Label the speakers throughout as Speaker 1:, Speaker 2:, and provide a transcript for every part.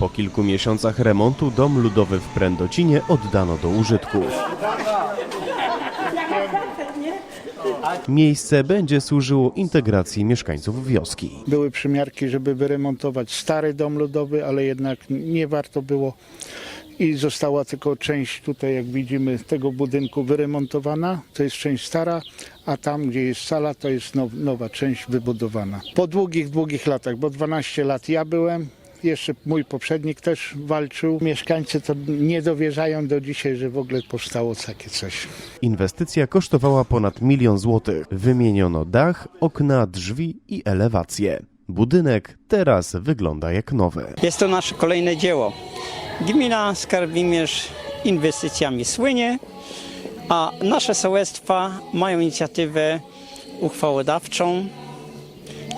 Speaker 1: Po kilku miesiącach remontu dom ludowy w Prędocinie oddano do użytku. Miejsce będzie służyło integracji mieszkańców wioski.
Speaker 2: Były przymiarki, żeby wyremontować stary dom ludowy, ale jednak nie warto było i została tylko część tutaj, jak widzimy, tego budynku wyremontowana. To jest część stara, a tam, gdzie jest sala, to jest now, nowa część wybudowana. Po długich, długich latach, bo 12 lat ja byłem, jeszcze mój poprzednik też walczył. Mieszkańcy to nie dowierzają do dzisiaj, że w ogóle powstało takie coś.
Speaker 1: Inwestycja kosztowała ponad milion złotych. Wymieniono dach, okna, drzwi i elewację. Budynek teraz wygląda jak nowy.
Speaker 3: Jest to nasze kolejne dzieło. Gmina Skarbimierz inwestycjami słynie, a nasze sołectwa mają inicjatywę uchwałodawczą,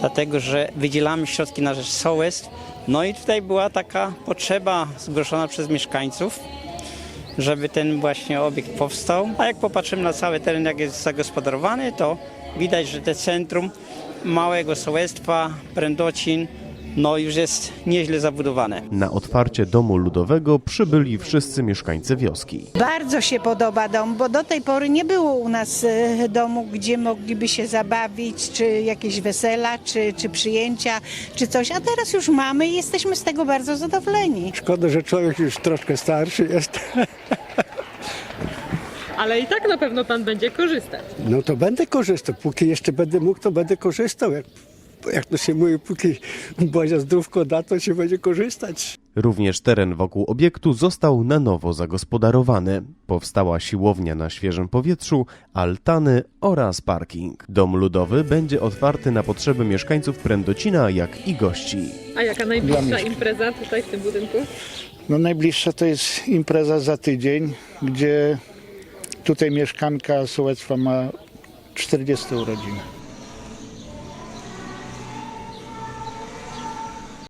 Speaker 3: dlatego że wydzielamy środki na rzecz sołectw. No i tutaj była taka potrzeba zgłoszona przez mieszkańców, żeby ten właśnie obiekt powstał. A jak popatrzymy na cały teren, jak jest zagospodarowany, to widać, że te centrum małego sołectwa, Prędocin, no już jest nieźle zabudowane.
Speaker 1: Na otwarcie domu ludowego przybyli wszyscy mieszkańcy wioski.
Speaker 4: Bardzo się podoba dom, bo do tej pory nie było u nas e, domu, gdzie mogliby się zabawić, czy jakieś wesela, czy, czy przyjęcia, czy coś. A teraz już mamy i jesteśmy z tego bardzo zadowoleni.
Speaker 5: Szkoda, że człowiek już troszkę starszy jest.
Speaker 6: Ale i tak na pewno pan będzie korzystać.
Speaker 5: No to będę korzystał. Póki jeszcze będę mógł, to będę korzystał. Jak, jak to się mówi, póki Bozia zdrówko da, to się będzie korzystać.
Speaker 1: Również teren wokół obiektu został na nowo zagospodarowany. Powstała siłownia na świeżym powietrzu, altany oraz parking. Dom ludowy będzie otwarty na potrzeby mieszkańców Prędocina, jak i gości.
Speaker 6: A jaka najbliższa impreza tutaj w tym budynku?
Speaker 2: No najbliższa to jest impreza za tydzień, gdzie tutaj mieszkanka sołectwa ma 40 urodzin.